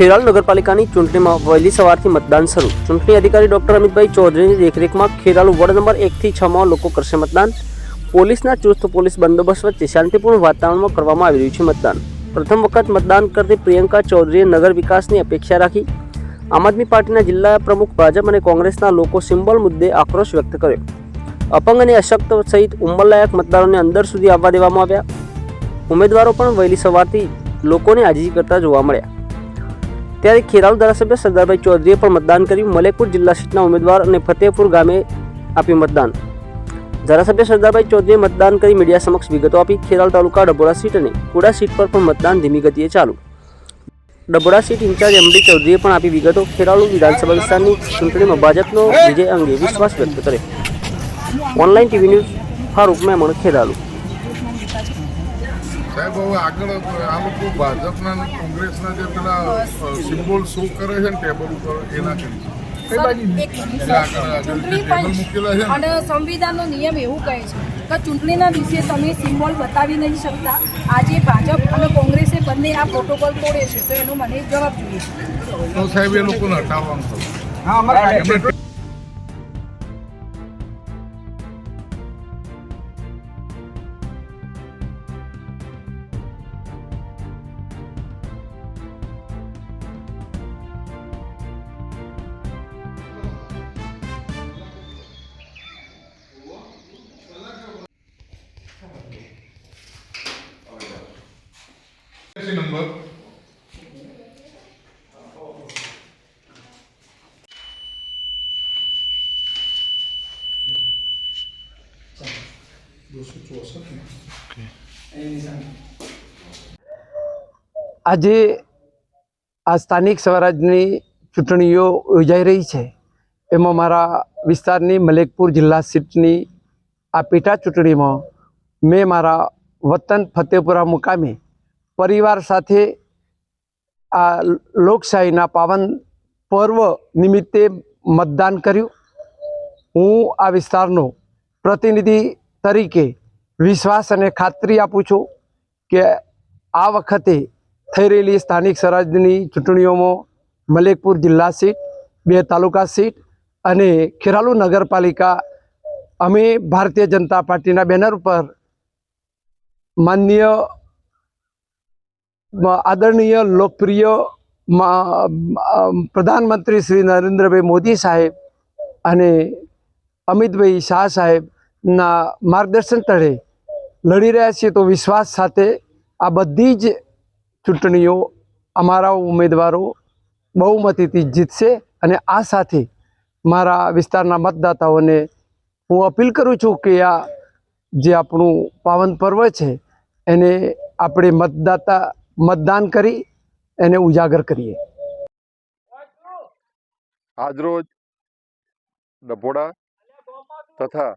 ખેરાલ નગરપાલિકાની ચૂંટણીમાં વહેલી સવારથી મતદાન શરૂ. ચૂંટણી અધિકારી ડોક્ટર અમિતભાઈ ચૌધરીની દેખરેખમાં ખેરાલ વોર્ડ નંબર એકથી છમાં લોકો કરશે મતદાન. પોલીસના ચુસ્ત પોલીસ બંદોબસ્ત વચ્ચે શાંતિપૂર્ણ વાતાવરણમાં કરવામાં આવી રહ્યું છે મતદાન. પ્રથમ વખત મતદાન કરતી પ્રિયંકા ચૌધરીએ નગર વિકાસની અપેક્ષા રાખી. આમ આદમી પાર્ટીના જિલ્લા પ્રમુખ, ભાજપ અને કોંગ્રેસના લોકો સિમ્બોલ મુદ્દે આક્રોશ વ્યક્ત કર્યો. અપંગ અને અશક્ત સહિત ઉંમરલાયક મતદારોને અંદર સુધી આવવા દેવામાં આવ્યા. ઉમેદવારો પણ વહેલી સવારથી લોકોને આજીજી કરતા જોવા મળ્યા. ત્યારે ખેરાલુ ધારાસભ્ય સરદારભાઈ ચૌધરીએ પણ મતદાન કર્યું. મલેકપુર જિલ્લા સીટના ઉમેદવાર અને ફતેહપુર ગામે આપ્યું મતદાન. ધારાસભ્ય સરદારભાઈ ચૌધરીએ મતદાન કરી મીડિયા સમક્ષ વિગતો આપી. ખેરાલ તાલુકા ડભોડા સીટ અને કુડા સીટ પર પણ મતદાન ધીમી ગતિએ ચાલુ. ડભોડા સીટ ઇન્ચાર્જ એમડી ચૌધરીએ પણ આપી વિગતો. ખેરાલુ વિધાનસભા વિસ્તારની ચૂંટણીમાં ભાજપનો વિજય અંગે વિશ્વાસ વ્યક્ત કર્યો online TV news Farooq Memon, Kheralu. સાહેબ હવે આગળ આ લોકો ભાજપના અને કોંગ્રેસના જે પેલા સિમ્બોલ શો કરે છે ને ટેબલ ઉપર એના કરી અને સંવિધાનનો નિયમ એવું કહે છે કે ચૂંટણીના દિવસે તમે સિમ્બોલ બતાવી નહીં શકતા. આજે ભાજપ અને કોંગ્રેસે બંને આ પ્રોટોકોલ તોડે છે તો એનો મને જવાબ જોઈએ છે. તો સાહેબ એ લોકોને હટાવવાનું થયું. એમને નંબર આજે આ સ્થાનિક સ્વરાજની ચૂંટણીઓ યોજાઈ રહી છે. એમાં મારા વિસ્તારની મલેકપુર જિલ્લા સીટની આ પેટા ચૂંટણીમાં મેં મારા વતન ફતેપુરા મુકામે પરિવાર સાથે આ લોકશાહીના પાવન પર્વ નિમિત્તે મતદાન કર્યું. હું આ વિસ્તારનો પ્રતિનિધિ તરીકે વિશ્વાસ અને ખાતરી આપું છું કે આ વખતે થઈ રહેલી સ્થાનિક સ્વરાજની ચૂંટણીઓમાં મલેકપુર જિલ્લા સીટ, બે તાલુકા સીટ અને ખેરાલુ નગરપાલિકા અમે ભારતીય જનતા પાર્ટીના બેનર ઉપર માનનીય આદરણીય લોકપ્રિય પ્રધાનમંત્રી શ્રી નરેન્દ્રભાઈ મોદી સાહેબ અને અમિતભાઈ શાહ સાહેબના માર્ગદર્શન તળે લડી રહ્યા છીએ તો વિશ્વાસ સાથે આ બધી જ ચૂંટણીઓ અમારા ઉમેદવારો બહુમતીથી જીતશે અને આ સાથે મારા વિસ્તારના મતદાતાઓને હું અપીલ કરું છું કે આ જે આપણું પાવન પર્વ છે એને આપણે મતદાતા મતદાન કરી, એને ઉજાગર કરીએ. આજરોજ ડભોડા તથા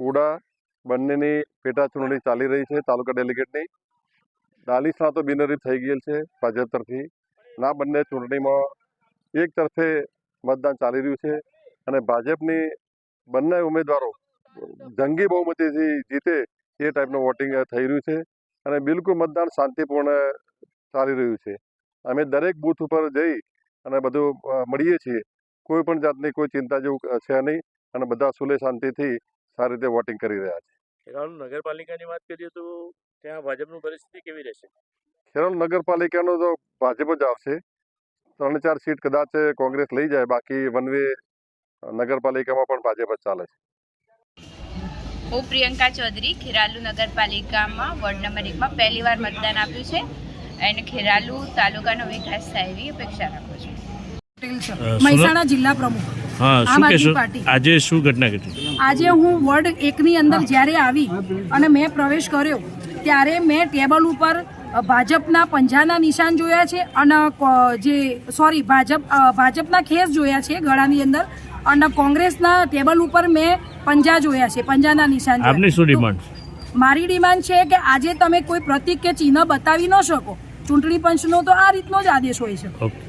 કુડા બંનેની પેટા ચૂંટણી ચાલી રહી છે, તાલુકા ડેલિગેટની. ચાલીસના તો બિનરી થઈ ગયેલ છે, ભાજપ તરફી ના બંને ચૂંટણીમાં એક તરફે મતદાન ચાલી રહ્યું છે અને ભાજપની બંને ઉમેદવારો જંગી બહુમતીથી જીતે એ ટાઈપનું વોટિંગ થઈ રહ્યું છે. અને બિલકુલ મતદાન શાંતિપૂર્ણ ચાલી રહ્યું છે. અમે દરેક બૂથ ઉપર જઈ અને બધું મળીએ છીએ. કોઈ પણ જાતની કોઈ ચિંતા જેવું છે નહીં અને બધા સુલે શાંતિથી સારી રીતે વોટિંગ કરી રહ્યા છે. ખેરાલુ નગરપાલિકાની વાત કરીએ તો ત્યાં ભાજપની પરિસ્થિતિ કેવી રહેશે? ખેરાલુ નગરપાલિકાનો તો ભાજપ જ આવશે. ત્રણ ચાર સીટ કદાચ કોંગ્રેસ લઈ જાય. બાકી વન વે નગરપાલિકામાં પણ ભાજપ જ ચાલે છે. હું પ્રિયંકા ચૌધરી ખેરાલુ નગરપાલિકામાં વોર્ડ નંબર એકમાં પહેલી વાર મતદાન આપ્યું છે અને ખેરાલુ તાલુકાનો વિકાસ થાય એવી અપેક્ષા રાખું છું. મહેસાણા જિલ્લા પ્રમુખ. હા આમ શું આદમી કહેશો? પાર્ટી. આજે શું ઘટના ઘટી? આજે હું વોર્ડ એકની અંદર જ્યારે આવી અને મેં પ્રવેશ કર્યો ત્યારે મેં ટેબલ ઉપર ભાજપના પંજાના નિશાન જોયા છે અને જે સોરી ભાજપ ભાજપના ખેસ જોયા છે ગળાની અંદર અને કોંગ્રેસના ટેબલ ઉપર મેં પંજા જોયા છે પંજાના નિશાન. આપની શું ડિમાન્ડ મારી ડિમાન્ડ છે કે આજે તમે કોઈ પ્રતિક કે ચિહ્ન બતાવી ન શકો. ચૂંટણી પંચનો તો આ રીતનો જ આદેશ હોય છે. ઓકે.